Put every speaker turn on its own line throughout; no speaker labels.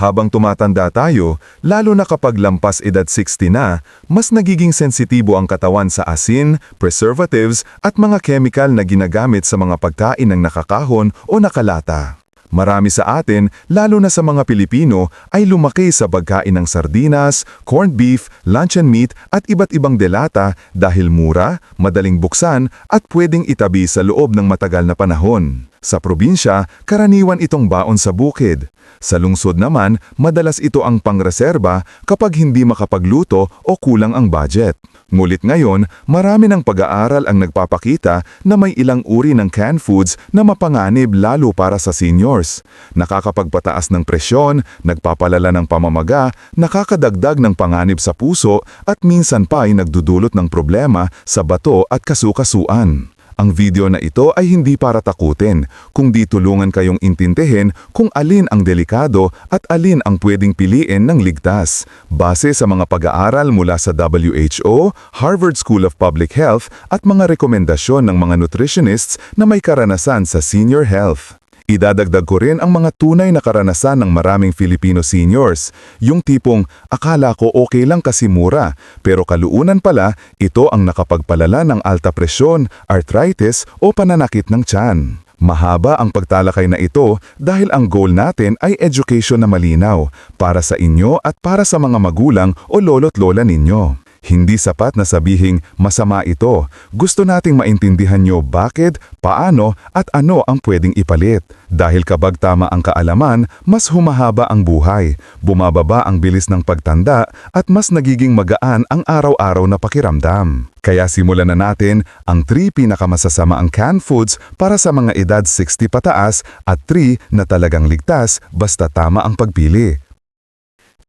Habang tumatanda tayo, lalo na kapag lampas edad 60 na, mas nagiging sensitibo ang katawan sa asin, preservatives at mga chemical na ginagamit sa mga pagkain ng nakakahon o nakalata. Marami sa atin, lalo na sa mga Pilipino, ay lumaki sa pagkain ng sardinas, corned beef, luncheon meat at iba't ibang delata dahil mura, madaling buksan at pwedeng itabi sa loob ng matagal na panahon. Sa probinsya, karaniwan itong baon sa bukid. Sa lungsod naman, madalas ito ang pangreserba kapag hindi makapagluto o kulang ang budget. Ngulit ngayon, marami ng pag-aaral ang nagpapakita na may ilang uri ng canned foods na mapanganib lalo para sa seniors. Nakakapagpataas ng presyon, nagpapalala ng pamamaga, nakakadagdag ng panganib sa puso at minsan pa ay nagdudulot ng problema sa bato at kasukasuan. Ang video na ito ay hindi para takutin, kundi tulungan kayong intindihin kung alin ang delikado at alin ang pwedeng piliin ng ligtas. Base sa mga pag-aaral mula sa WHO, Harvard School of Public Health at mga rekomendasyon ng mga nutritionists na may karanasan sa senior health. Idadagdag ko rin ang mga tunay na karanasan ng maraming Filipino seniors, yung tipong akala ko okay lang kasi mura, pero kaluunan pala ito ang nakapagpalala ng alta presyon, arthritis o pananakit ng tiyan. Mahaba ang pagtalakay na ito dahil ang goal natin ay education na malinaw para sa inyo at para sa mga magulang o lolo't lola ninyo. Hindi sapat na sabihing masama ito. Gusto nating maintindihan nyo bakit, paano at ano ang pwedeng ipalit. Dahil kabag tama ang kaalaman, mas humahaba ang buhay, bumababa ang bilis ng pagtanda at mas nagiging magaan ang araw-araw na pakiramdam. Kaya simulan na natin ang 3 pinakamasasama ang canned foods para sa mga edad 60 pataas at 3 na talagang ligtas basta tama ang pagpili.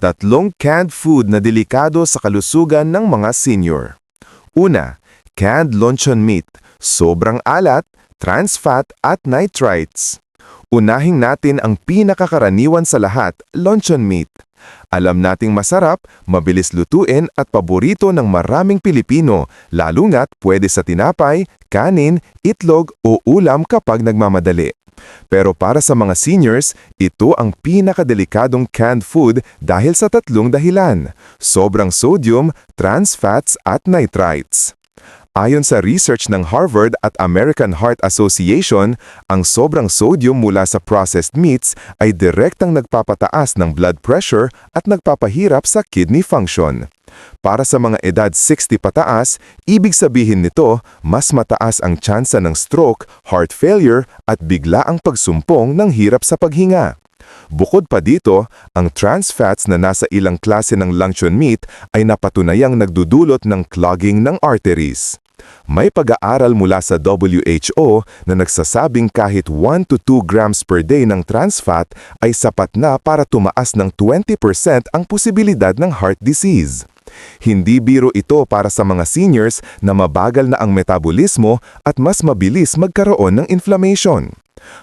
Tatlong canned food na delikado sa kalusugan ng mga senior. Una, canned luncheon meat, sobrang alat, trans fat at nitrites. Unahin natin ang pinakakaraniwan sa lahat, luncheon meat. Alam nating masarap, mabilis lutuin at paborito ng maraming Pilipino, lalo na't pwede sa tinapay, kanin, itlog o ulam kapag nagmamadali. Pero para sa mga seniors, ito ang pinakadelikadong canned food dahil sa tatlong dahilan. Sobrang sodium, trans fats at nitrites. Ayon sa research ng Harvard at American Heart Association, ang sobrang sodium mula sa processed meats ay direktang nagpapataas ng blood pressure at nagpapahirap sa kidney function. Para sa mga edad 60 pataas, ibig sabihin nito mas mataas ang tsansa ng stroke, heart failure at bigla ang pagsumpong ng hirap sa paghinga. Bukod pa dito, ang trans fats na nasa ilang klase ng luncheon meat ay napatunayang nagdudulot ng clogging ng arteries. May pag-aaral mula sa WHO na nagsasabing kahit 1 to 2 grams per day ng trans fat ay sapat na para tumaas ng 20% ang posibilidad ng heart disease. Hindi biro ito para sa mga seniors na mabagal na ang metabolismo at mas mabilis magkaroon ng inflammation.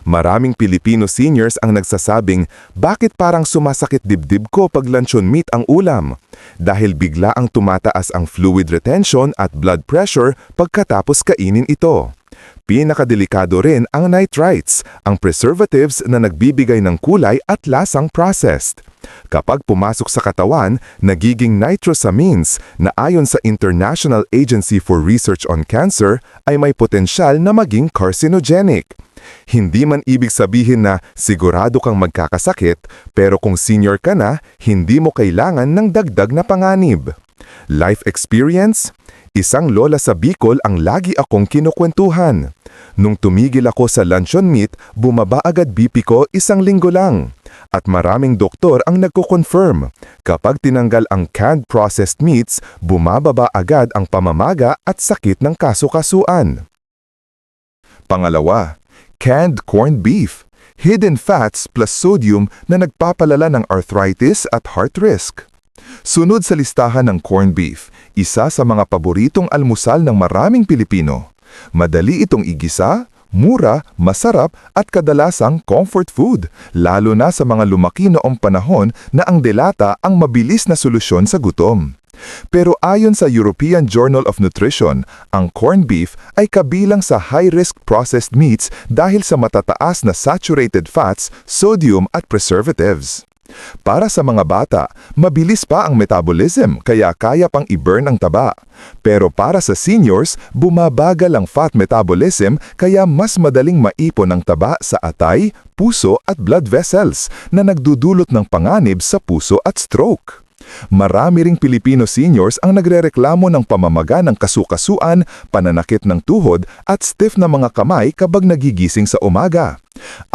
Maraming Pilipino seniors ang nagsasabing, bakit parang sumasakit dibdib ko pag luncheon meat ang ulam? Dahil bigla ang tumataas ang fluid retention at blood pressure pagkatapos kainin ito. Pinakadelikado rin ang nitrites, ang preservatives na nagbibigay ng kulay at lasang processed. Kapag pumasok sa katawan, nagiging nitrosamines na ayon sa International Agency for Research on Cancer ay may potensyal na maging carcinogenic. Hindi man ibig sabihin na sigurado kang magkakasakit, pero kung senior ka na, hindi mo kailangan ng dagdag na panganib. Life experience? Isang lola sa Bicol ang lagi akong kinukwentuhan. Nung tumigil ako sa luncheon meat, bumaba agad BP ko isang linggo lang. At maraming doktor ang nagko-confirm. Kapag tinanggal ang canned processed meats, bumababa agad ang pamamaga at sakit ng kasukasuan. Pangalawa, canned corned beef. Hidden fats plus sodium na nagpapalala ng arthritis at heart risk. Sunod sa listahan ng corned beef, isa sa mga paboritong almusal ng maraming Pilipino. Madali itong igisa, mura, masarap at kadalasang comfort food, lalo na sa mga lumaki noong panahon na ang delata ang mabilis na solusyon sa gutom. Pero ayon sa European Journal of Nutrition, ang corned beef ay kabilang sa high-risk processed meats dahil sa matataas na saturated fats, sodium at preservatives.
Para sa mga bata, mabilis pa ang metabolism kaya kaya pang i-burn ang taba. Pero para sa seniors, bumabagal ang fat metabolism kaya mas madaling maipon ang taba sa atay, puso at blood vessels na nagdudulot ng panganib sa puso at stroke. Marami ring Pilipino seniors ang nagrereklamo ng pamamaga ng kasukasuan, pananakit ng tuhod at stiff na mga kamay kapag nagigising sa umaga.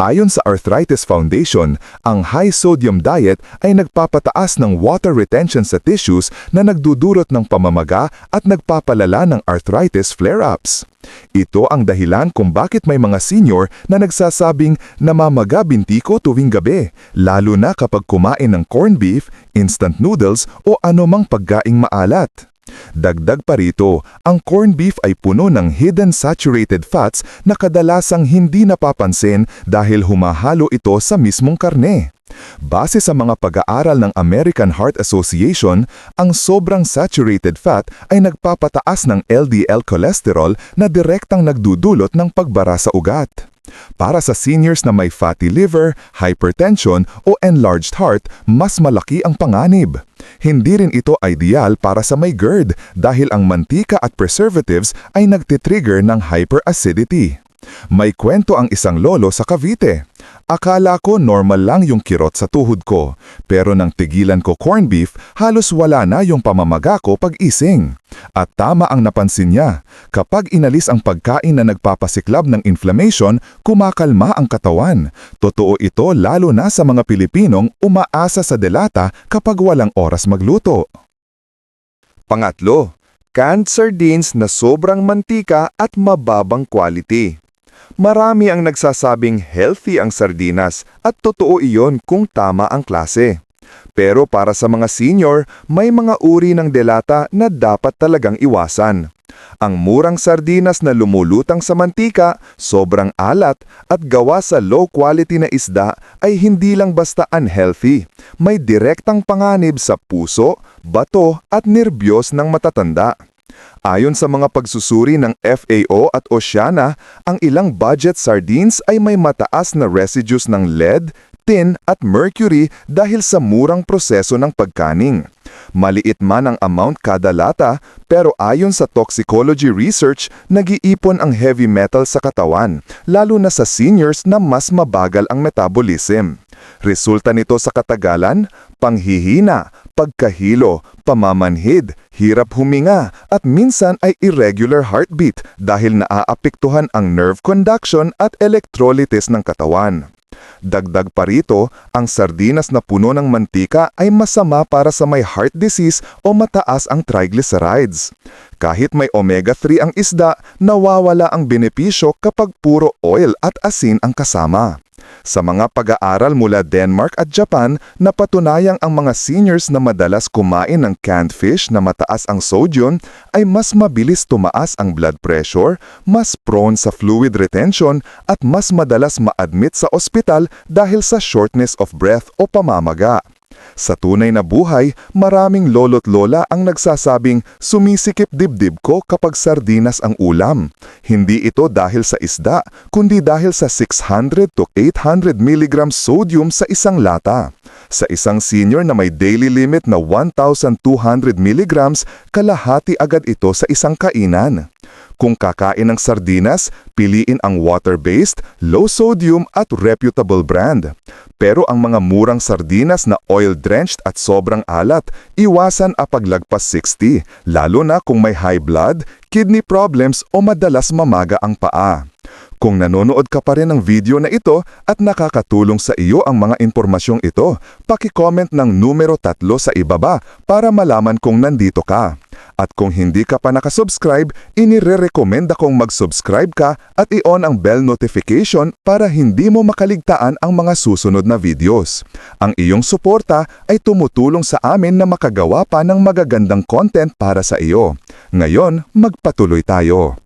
Ayon sa Arthritis Foundation, ang high-sodium diet ay nagpapataas ng water retention sa tissues na nagdudulot ng pamamaga at nagpapalala ng arthritis flare-ups. Ito ang dahilan kung bakit may mga senior na nagsasabing namamaga binti ko tuwing gabi, lalo na kapag kumain ng corned beef, instant noodles o anumang pagkaing maalat. Dagdag pa rito, ang corned beef ay puno ng hidden saturated fats na kadalasang hindi napapansin dahil humahalo ito sa mismong karne. Base sa mga pag-aaral ng American Heart Association, ang sobrang saturated fat ay nagpapataas ng LDL cholesterol na direktang nagdudulot ng pagbara sa ugat. Para sa seniors na may fatty liver, hypertension o enlarged heart, mas malaki ang panganib. Hindi rin ito ideal para sa may GERD dahil ang mantika at preservatives ay nagtitrigger ng hyperacidity. May kwento ang isang lolo sa Cavite. Akala ko normal lang yung kirot sa tuhod ko, pero nang tigilan ko corned beef, halos wala na yung pamamaga ko pag ising. At tama ang napansin niya, kapag inalis ang pagkain na nagpapasiklab ng inflammation, kumakalma ang katawan. Totoo ito lalo na sa mga Pilipinong umaasa sa delata kapag walang oras magluto.
Pangatlo, canned sardines na sobrang mantika at mababang quality. Marami ang nagsasabing healthy ang sardinas at totoo iyon kung tama ang klase. Pero para sa mga senior, may mga uri ng delata na dapat talagang iwasan. Ang murang sardinas na lumulutang sa mantika, sobrang alat at gawa sa low quality na isda ay hindi lang basta unhealthy. May direktang panganib sa puso, bato at nerbiyos ng matatanda. Ayon sa mga pagsusuri ng FAO at Oceana, ang ilang budget sardines ay may mataas na residues ng lead, tin at mercury dahil sa murang proseso ng pagkaning. Maliit man ang amount kada lata, pero ayon sa toxicology research, nag-iipon ang heavy metal sa katawan, lalo na sa seniors na mas mabagal ang metabolism. Resulta nito sa katagalan, panghihina, pagkahilo, pamamanhid, hirap huminga, at minsan ay irregular heartbeat dahil naaapektuhan ang nerve conduction at electrolytes ng katawan. Dagdag pa rito, ang sardinas na puno ng mantika ay masama para sa may heart disease o mataas ang triglycerides. Kahit may omega-3 ang isda, nawawala ang benepisyo kapag puro oil at asin ang kasama. Sa mga pag-aaral mula Denmark at Japan, napatunayang ang mga seniors na madalas kumain ng canned fish na mataas ang sodium ay mas mabilis tumaas ang blood pressure, mas prone sa fluid retention at mas madalas ma-admit sa ospital dahil sa shortness of breath o pamamaga. Sa tunay na buhay, maraming lolo't lola ang nagsasabing sumisikip dibdib ko kapag sardinas ang ulam. Hindi ito dahil sa isda, kundi dahil sa 600 to 800 mg sodium sa isang lata. Sa isang senior na may daily limit na 1,200 mg, kalahati agad ito sa isang kainan. Kung kakain ng sardinas, piliin ang water-based, low-sodium at reputable brand. Pero ang mga murang sardinas na oil-drenched at sobrang alat, iwasan ang paglagpas 60, lalo na kung may high blood, kidney problems o madalas mamaga ang paa. Kung nanonood ka pa rin ng video na ito at nakakatulong sa iyo ang mga impormasyong ito, paki-comment ng numero tatlo sa ibaba para malaman kung nandito ka. At kung hindi ka pa nakasubscribe, inire-recommend akong mag-subscribe ka at i-on ang bell notification para hindi mo makaligtaan ang mga susunod na videos. Ang iyong suporta ay tumutulong sa amin na makagawa pa ng magagandang content para sa iyo. Ngayon, magpatuloy tayo.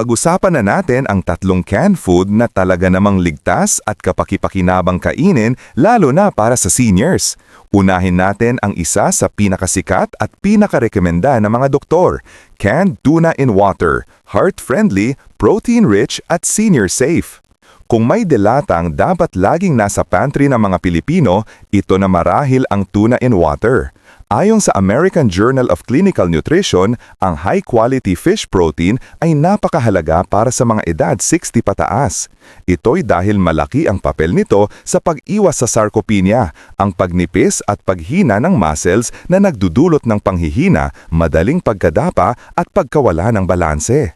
Pag-usapan na natin ang tatlong canned food na talaga namang ligtas at kapakipakinabang kainin lalo na para sa seniors. Unahin natin ang isa sa pinakasikat at pinakarekomenda ng mga doktor, canned tuna in water, heart-friendly, protein-rich at senior-safe.
Kung may delatang dapat laging nasa pantry ng mga Pilipino, ito na marahil ang tuna in water. Ayon sa American Journal of Clinical Nutrition, ang high-quality fish protein ay napakahalaga para sa mga edad 60 pataas. Ito'y dahil malaki ang papel nito sa pag-iwas sa sarcopenia, ang pagnipis at paghina ng muscles na nagdudulot ng panghihina, madaling pagkadapa at pagkawala ng balanse.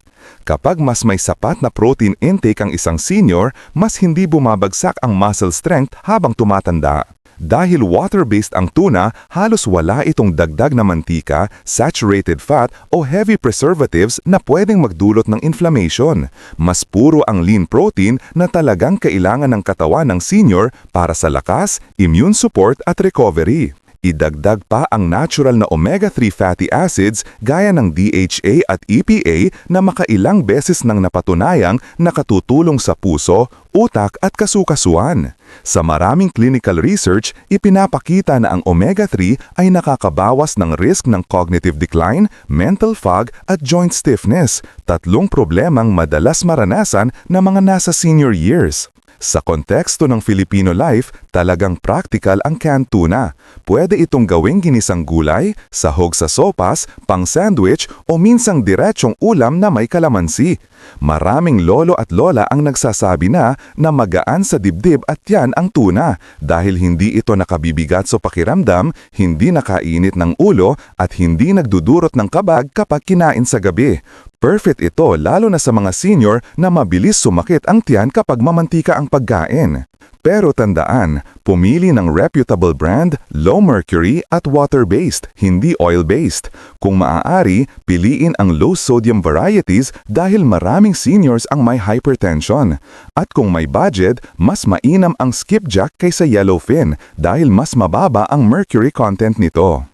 Kapag mas may sapat na protein intake ang isang senior, mas hindi bumabagsak ang muscle strength habang tumatanda. Dahil water-based ang tuna, halos wala itong dagdag na mantika, saturated fat o heavy preservatives na pwedeng magdulot ng inflammation. Mas puro ang lean protein na talagang kailangan ng katawan ng senior para sa lakas, immune support at recovery. Idagdag pa ang natural na omega-3 fatty acids gaya ng DHA at EPA na makailang beses nang napatunayang nakatutulong sa puso, utak at kasukasuan. Sa maraming clinical research, ipinapakita na ang omega-3 ay nakakabawas ng risk ng cognitive decline, mental fog at joint stiffness, tatlong problemang madalas maranasan ng mga nasa senior years. Sa konteksto ng Filipino life, talagang practical ang canned tuna. Pwede itong gawing ginisang gulay, sahog sa sopas, pang sandwich o minsang diretsong ulam na may kalamansi. Maraming lolo at lola ang nagsasabi na na magaan sa dibdib at yan ang tuna dahil hindi ito nakabibigat sa pakiramdam, hindi nakainit ng ulo at hindi nagdudurot ng kabag kapag kinain sa gabi. Perfect ito lalo na sa mga senior na mabilis sumakit ang tiyan kapag mamantika ang pagkain. Pero tandaan, pumili ng reputable brand, low mercury at water-based, hindi oil-based. Kung maaari, piliin ang low-sodium varieties dahil maraming seniors ang may hypertension. At kung may budget, mas mainam ang skipjack kaysa yellowfin dahil mas mababa ang mercury content nito.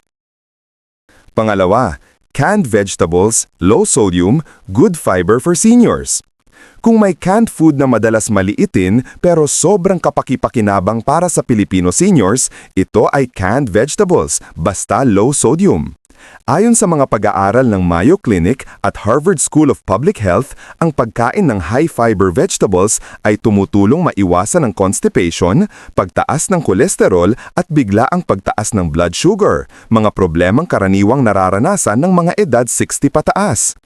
Pangalawa, canned vegetables, low sodium, good fiber for seniors. Kung may canned food na madalas maliitin pero sobrang kapaki-pakinabang para sa Filipino seniors, ito ay canned vegetables, basta low sodium. Ayon sa mga pag-aaral ng Mayo Clinic at Harvard School of Public Health, ang pagkain ng high-fiber vegetables ay tumutulong maiwasan ang constipation, pagtaas ng kolesterol at bigla ang pagtaas ng blood sugar, mga problemang karaniwang nararanasan ng mga edad 60 pataas.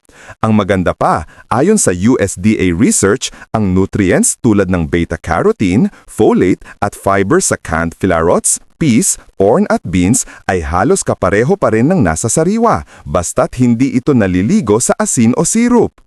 Ang maganda pa, ayon sa USDA research, ang nutrients tulad ng beta-carotene, folate at fiber sa canned filarots, peas, corn at beans ay halos kapareho pa rin ng nasa sariwa, basta't hindi ito naliligo sa asin o sirup.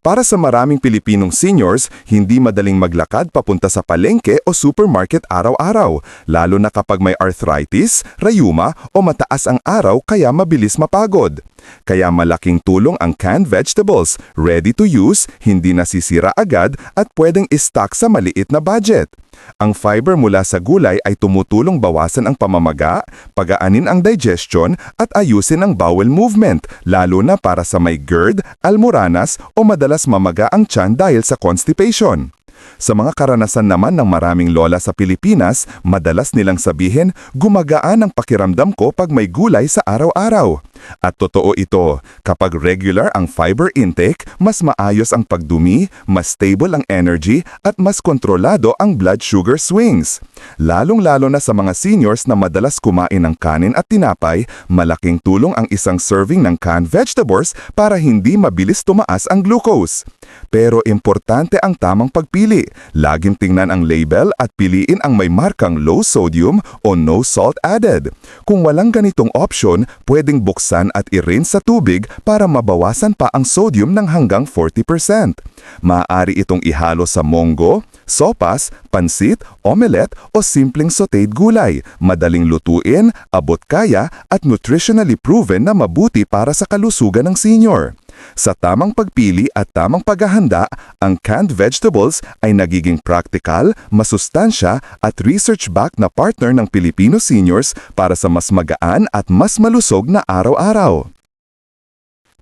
Para sa maraming Pilipinong seniors, hindi madaling maglakad papunta sa palengke o supermarket araw-araw, lalo na kapag may arthritis, rayuma o mataas ang araw kaya mabilis mapagod. Kaya malaking tulong ang canned vegetables, ready to use, hindi nasisira agad at pwedeng stock sa maliit na budget. Ang fiber mula sa gulay ay tumutulong bawasan ang pamamaga, pagaanin ang digestion at ayusin ang bowel movement, lalo na para sa may GERD, almoranas o madalas mamaga ang tiyan dahil sa constipation. Sa mga karanasan naman ng maraming lola sa Pilipinas, madalas nilang sabihin, gumagaan ang pakiramdam ko pag may gulay sa araw-araw. At totoo ito, kapag regular ang fiber intake, mas maayos ang pagdumi, mas stable ang energy, at mas kontrolado ang blood sugar swings. Lalong-lalo na sa mga seniors na madalas kumain ng kanin at tinapay, malaking tulong ang isang serving ng canned vegetables para hindi mabilis tumaas ang glucose. Pero importante ang tamang pagpili. Laging tingnan ang label at piliin ang may markang low sodium o no salt added. Kung walang ganitong option, pwedeng buksan at i-rinse sa tubig para mabawasan pa ang sodium ng hanggang 40%. Maaari itong ihalo sa monggo, sopas, pansit, omelette o simpleng sautéed gulay, madaling lutuin, abot kaya at nutritionally proven na mabuti para sa kalusugan ng senior. Sa tamang pagpili at tamang paghahanda, ang canned vegetables ay nagiging practical, masustansya at research-backed na partner ng Filipino seniors para sa mas magaan at mas malusog na araw-araw.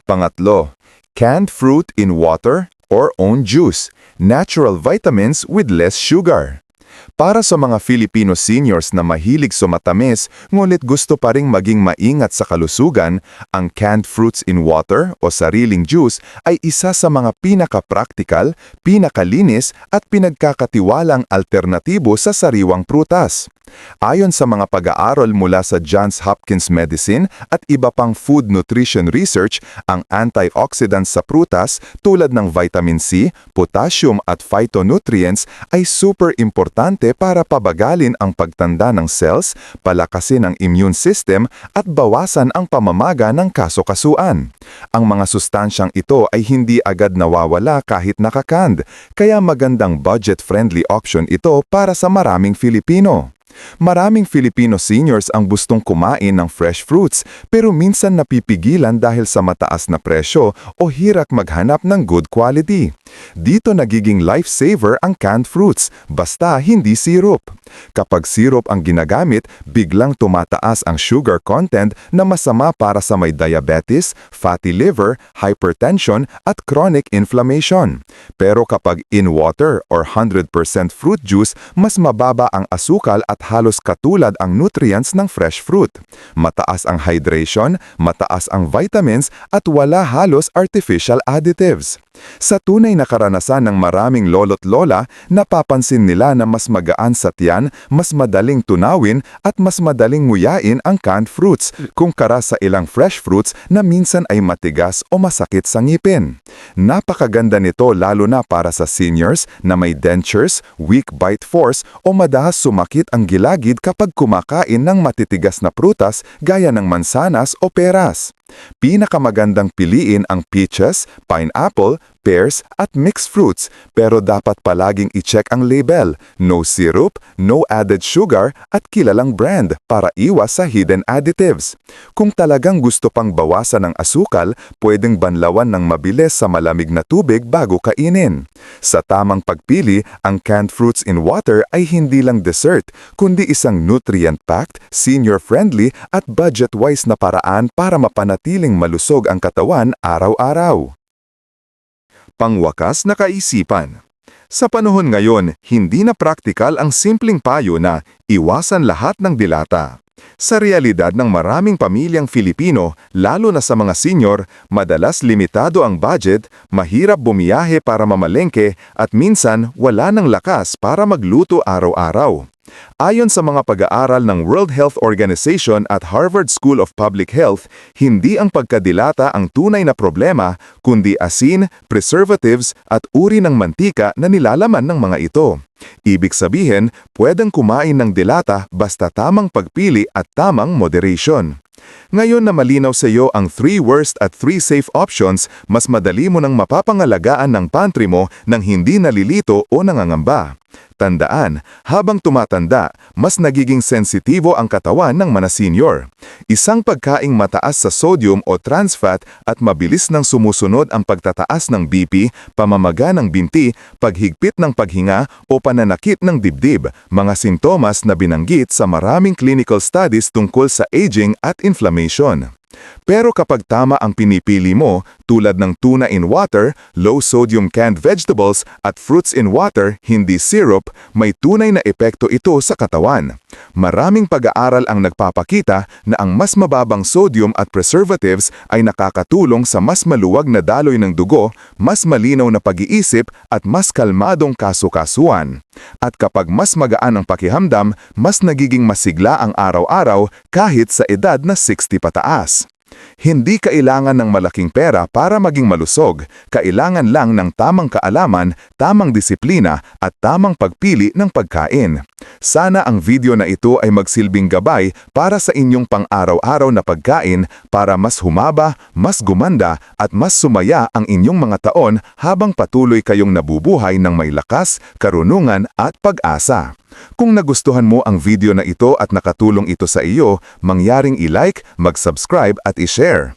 Pangatlo, canned fruit in water or own juice, natural vitamins with less sugar. Para sa mga Filipino seniors na mahilig sumatamis ngunit gusto pa ring maging maingat sa kalusugan, ang canned fruits in water o sariling juice ay isa sa mga pinaka-practical, pinakalinis at pinagkakatiwalang alternatibo sa sariwang prutas. Ayon sa mga pag-aaral mula sa Johns Hopkins Medicine at iba pang food nutrition research, ang antioxidants sa prutas tulad ng vitamin C, potassium at phytonutrients ay super importante para pabagalin ang pagtanda ng cells, palakasin ang immune system at bawasan ang pamamaga ng kasokasuan. Ang mga sustansyang ito ay hindi agad nawawala kahit nakakand, kaya magandang budget-friendly option ito para sa maraming Filipino. Maraming Filipino seniors ang gustong kumain ng fresh fruits pero minsan napipigilan dahil sa mataas na presyo o hirak maghanap ng good quality. Dito nagiging lifesaver ang canned fruits, basta hindi syrup. Kapag syrup ang ginagamit, biglang tumataas ang sugar content na masama para sa may diabetes, fatty liver, hypertension at chronic inflammation. Pero kapag in water or 100% fruit juice, mas mababa ang asukal at halos katulad ang nutrients ng fresh fruit. Mataas ang hydration, mataas ang vitamins at wala halos artificial additives. Sa tunay na karanasan ng maraming lolo't lola, napapansin nila na mas magaan sa tiyan, mas madaling tunawin at mas madaling nguyain ang canned fruits kumpara sa ilang fresh fruits na minsan ay matigas o masakit sa ngipin. Napakaganda nito lalo na para sa seniors na may dentures, weak bite force o madalas sumakit ang gilagid kapag kumakain ng matitigas na prutas gaya ng mansanas o peras. Pinakamagandang piliin ang peaches, pineapple, pears at mixed fruits pero dapat palaging i-check ang label, no syrup, no added sugar at kilalang brand para iwas sa hidden additives. Kung talagang gusto pang bawasan ng asukal, pwedeng banlawan ng mabilis sa malamig na tubig bago kainin. Sa tamang pagpili, ang canned fruits in water ay hindi lang dessert, kundi isang nutrient-packed, senior-friendly at budget-wise na paraan para mapanatiling malusog ang katawan araw-araw. Pangwakas na kaisipan Sa panahon ngayon, hindi na praktikal ang simpleng payo na iwasan lahat ng dilata. Sa realidad ng maraming pamilyang Filipino, lalo na sa mga senior, madalas limitado ang budget, mahirap bumiyahe para mamalengke at minsan wala ng lakas para magluto araw-araw. Ayon sa mga pag-aaral ng World Health Organization at Harvard School of Public Health, hindi ang pagkadilata ang tunay na problema, kundi asin, preservatives at uri ng mantika na nilalaman ng mga ito. Ibig sabihin, pwedeng kumain ng dilata basta tamang pagpili at tamang moderation. Ngayon na malinaw sa iyo ang 3 worst at 3 safe options, mas madali mo nang mapapangalagaan ng pantry mo nang hindi nalilito o nangangamba. Tandaan, habang tumatanda, mas nagiging sensitibo ang katawan ng mga senior. Isang pagkaing mataas sa sodium o trans fat at mabilis nang sumusunod ang pagtataas ng BP, pamamaga ng binti, paghigpit ng paghinga o pananakit ng dibdib, mga sintomas na binanggit sa maraming clinical studies tungkol sa aging at inflammation. Pero kapag tama ang pinipili mo, tulad ng tuna in water, low-sodium canned vegetables at fruits in water, hindi syrup, may tunay na epekto ito sa katawan. Maraming pag-aaral ang nagpapakita na ang mas mababang sodium at preservatives ay nakakatulong sa mas maluwag na daloy ng dugo, mas malinaw na pag-iisip at mas kalmadong kasukasuan. At kapag mas magaan ang pakihamdam, mas nagiging masigla ang araw-araw kahit sa edad na 60 pataas. Hindi kailangan ng malaking pera para maging malusog, kailangan lang ng tamang kaalaman, tamang disiplina at tamang pagpili ng pagkain. Sana ang video na ito ay magsilbing gabay para sa inyong pang-araw-araw na pagkain para mas humaba, mas gumanda at mas sumaya ang inyong mga taon habang patuloy kayong nabubuhay ng may lakas, karunungan at pag-asa. Kung nagustuhan mo ang video na ito at nakatulong ito sa iyo, mangyaring i-like, mag-subscribe at i-share.